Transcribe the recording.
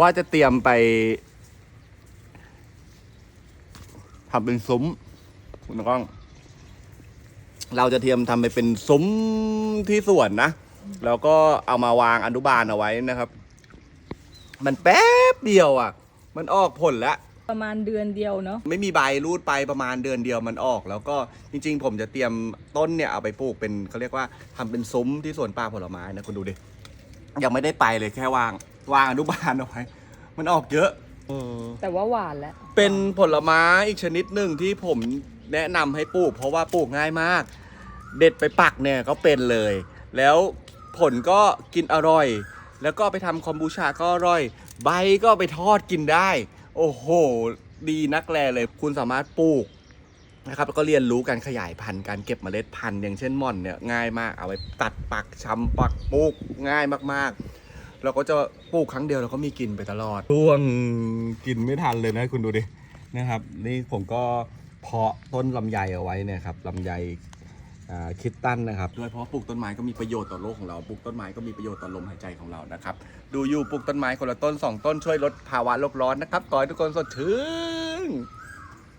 ว่าจะเตรียมไปทำเป็นซุ้มคุณก้อง เราจะเตรียมทำไปเป็นซุ้มที่สวนนะแล้วก็เอามาวางอนุบาลเอาไว้นะครับ มันแป๊บเดียวอะ มันออกผลแล้วประมาณเดือนเดียวเนาะไม่มีใบรูดไปประมาณเดือนเดียวมันออก แล้วก็จริง ๆ ผมจะเตรียมต้นเนี่ยเอาไปปลูกเป็นเขาเรียกว่าทำเป็นซุ้มที่สวนป่าผลไม้นะคุณดูดิ ยังไม่ได้ไปเลยแค่วาง วางอนุบาลเอาไว้ มันออกเยอะ แต่ว่าหวานแล้ว เป็นผลไม้อีกชนิดหนึ่งที่ผมแนะนำให้ปลูก เพราะว่าปลูกง่ายมาก เด็ดไปปักเนี่ยก็เป็นเลย แล้วผลก็กินอร่อย แล้วก็ไปทำคอมบูชาก็อร่อย ใบก็ไปทอดกินได้ โอ้โห ดีนักแลเลย คุณสามารถปลูก นะครับแล้วก็เรียนรู้การขยายพันธุ์การเก็บเมล็ดพันธุ์อย่างเช่นม่อนเนี่ยง่ายมากเอาไปตัดปักชำปักปลูกง่ายมากๆ เราก็จะปลูกครั้งเดียวเราก็มีกินไปตลอดร่วงกินไม่ทันเลยนะคุณดูดินะครับ นี่ผมก็เพาะต้นลำไยเอาไว้เนี่ยครับลำไยอ่าคิดตันนะครับโดยเฉพาะปลูกต้นไม้ก็มีประโยชน์ต่อโลกของเราปลูกต้นไม้ก็มีประโยชน์ต่อลมหายใจของเรานะครับดูอยู่ปลูกต้นไม้คนละต้นสองต้นช่วยลดภาวะโลกร้อนนะครับขอให้ทุกคนสดชื่น